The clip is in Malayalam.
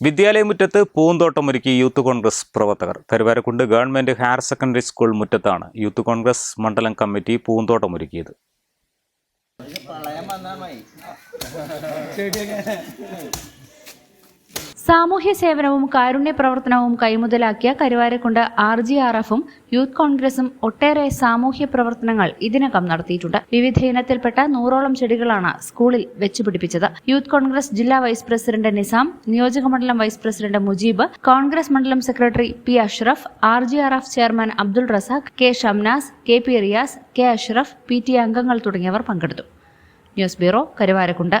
വിദ്യാലയമുറ്റത്ത് പൂന്തോട്ടമൊരുക്കി യൂത്ത് കോൺഗ്രസ് പ്രവർത്തകർ. Karuvarakundu government higher secondary school മുറ്റത്താണ് youth Congress മണ്ഡലം കമ്മിറ്റി പൂന്തോട്ടമൊരുക്കിയത് സാമൂഹ്യ സേവനവും കാരുണ്യ പ്രവർത്തനവും കൈമുതലാക്കിയ കരുവാരക്കുണ്ട് ആർ ജി ആർ എഫും യൂത്ത് കോൺഗ്രസും ഒട്ടേറെ സാമൂഹ്യ പ്രവർത്തനങ്ങൾ ഇതിനകം നടത്തിയിട്ടുണ്ട്. വിവിധ ഇനത്തിൽപ്പെട്ട നൂറോളം ചെടികളാണ് സ്കൂളിൽ വെച്ചുപിടിപ്പിച്ചത് യൂത്ത് കോൺഗ്രസ് ജില്ലാ വൈസ് പ്രസിഡന്റ് നിസാം നിയോജകമണ്ഡലം വൈസ് പ്രസിഡന്റ് മുജീബ് കോൺഗ്രസ് മണ്ഡലം secretary P Ashraf R G R F chairman Abdul Razak K Shamnas K P Riyas K Ashraf P T അംഗങ്ങൾ തുടങ്ങിയവർ പങ്കെടുത്തു. News bureau Karuvarakundu.